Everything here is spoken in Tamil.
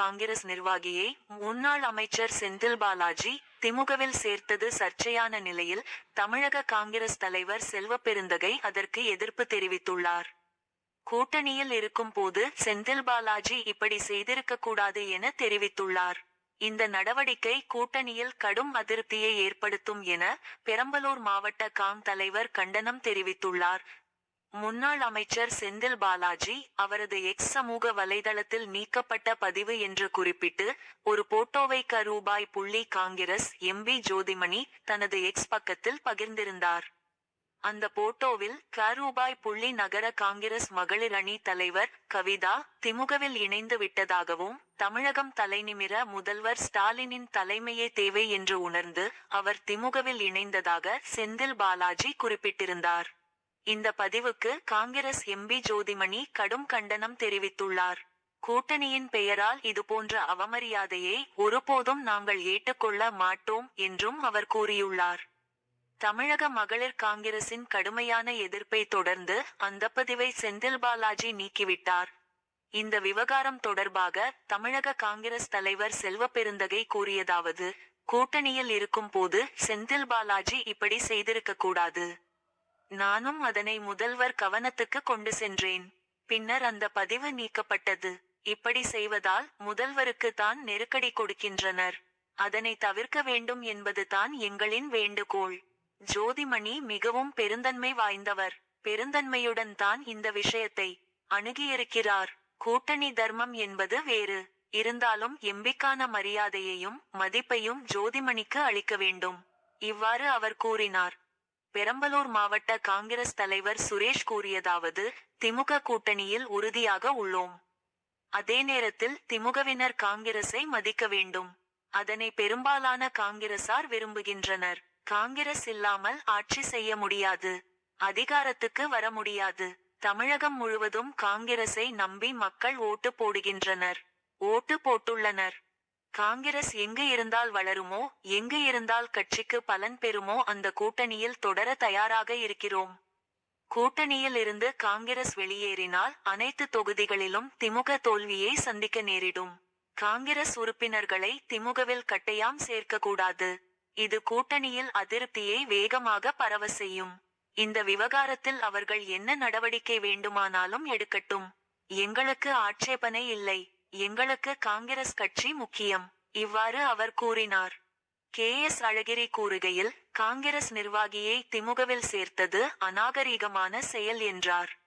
காங்கிரஸ் நிர்வாகியை முன்னாள் அமைச்சர் செந்தில் பாலாஜி திமுகவில் சேர்த்தது சர்ச்சையான நிலையில் தமிழக காங்கிரஸ் தலைவர் செல்வப்பெருந்தகை அதற்கு எதிர்ப்பு தெரிவித்துள்ளார். கூட்டணியில் இருக்கும் போது செந்தில் பாலாஜி இப்படி செய்திருக்க கூடாது என தெரிவித்துள்ளார். இந்த நடவடிக்கை கூட்டணியில் கடும் அதிருப்தியை ஏற்படுத்தும் என பெரம்பலூர் மாவட்ட காங் தலைவர் கண்டனம் தெரிவித்துள்ளார். முன்னாள் அமைச்சர் செந்தில் பாலாஜி அவரது எக்ஸ் சமூக வலைதளத்தில் நீக்கப்பட்ட பதிவு என்று குறிப்பிட்டு ஒரு போட்டோவை க ரூபாய் புள்ளி காங்கிரஸ் எம்பி ஜோதிமணி தனது எக்ஸ் பக்கத்தில் பகிர்ந்திருந்தார். அந்த போட்டோவில் க ரூபாய் புள்ளி நகர காங்கிரஸ் மகளிர் அணி தலைவர் கவிதா திமுகவில் இணைந்து விட்டதாகவும் தமிழகம் தலைநிமிர முதல்வர் ஸ்டாலினின் தலைமையே தேவை என்று உணர்ந்து அவர் திமுகவில் இணைந்ததாக செந்தில் பாலாஜி குறிப்பிட்டிருந்தார். இந்த பதிவுக்கு காங்கிரஸ் எம்பி ஜோதிமணி கடும் கண்டனம் தெரிவித்துள்ளார். கூட்டணியின் பெயரால் இதுபோன்ற அவமரியாதையை ஒருபோதும் நாங்கள் ஏற்றுக்கொள்ள மாட்டோம் என்றும் அவர் கூறியுள்ளார். தமிழக மகளிர் காங்கிரசின் கடுமையான எதிர்ப்பை தொடர்ந்து அந்த பதிவை செந்தில் பாலாஜி நீக்கிவிட்டார். இந்த விவகாரம் தொடர்பாக தமிழக காங்கிரஸ் தலைவர் செல்வப்பெருந்தகை கூறியதாவது கூட்டணியில் இருக்கும் போது செந்தில் பாலாஜி இப்படி செய்திருக்க கூடாது நானும் அதனை முதல்வர் கவனத்துக்கு கொண்டு சென்றேன். பின்னர் அந்த பதிவு நீக்கப்பட்டது. இப்படி செய்வதால் முதல்வருக்கு தான் நெருக்கடி கொடுக்கின்றனர். அதனை தவிர்க்க வேண்டும் என்பது தான் எங்களின் வேண்டுகோள். ஜோதிமணி மிகவும் பெருந்தன்மை வாய்ந்தவர். பெருந்தன்மையுடன் தான் இந்த விஷயத்தை அணுகியிருக்கிறார். கூட்டணி தர்மம் என்பது வேறு. இருந்தாலும் எம்பிக்கான மரியாதையையும் மதிப்பையும் ஜோதிமணிக்கு அளிக்க வேண்டும். இவ்வாறு அவர் கூறினார். பெரம்பலூர் மாவட்ட காங்கிரஸ் தலைவர் சுரேஷ் கூறியதாவது திமுக கூட்டணியில் உறுதியாக உள்ளோம். அதே நேரத்தில் திமுகவினர் காங்கிரஸை மதிக்க வேண்டும். அதனை பெரும்பாலான காங்கிரசார் விரும்புகின்றனர். காங்கிரஸ் இல்லாமல் ஆட்சி செய்ய முடியாது. அதிகாரத்துக்கு வர முடியாது. தமிழகம் முழுவதும் காங்கிரஸை நம்பி மக்கள் ஓட்டு போடுகின்றனர். ஓட்டு போட்டுள்ளனர். காங்கிரஸ் எங்கு இருந்தால் வளருமோ எங்கு இருந்தால் கட்சிக்கு பலன் பெறுமோ அந்த கூட்டணியில் தொடர தயாராக இருக்கிறோம். கூட்டணியில் இருந்து காங்கிரஸ் வெளியேறினால் அனைத்து தொகுதிகளிலும் திமுக தோல்வியை சந்திக்க நேரிடும். காங்கிரஸ் உறுப்பினர்களை திமுகவில் கட்டையாம் சேர்க்கக்கூடாது. இது கூட்டணியில் அதிருப்தியை வேகமாக பரவ செய்யும். இந்த விவகாரத்தில் அவர்கள் என்ன நடவடிக்கை வேண்டுமானாலும் எடுக்கட்டும். எங்களுக்கு ஆட்சேபனை இல்லை. எங்களுக்கு காங்கிரஸ் கட்சி முக்கியம். இவ்வாறு அவர் கூறினார். கே. எஸ். அழகிரி கூறுகையில் காங்கிரஸ் நிர்வாகியை திமுகவில் சேர்த்தது அநாகரீகமான செயல் என்றார்.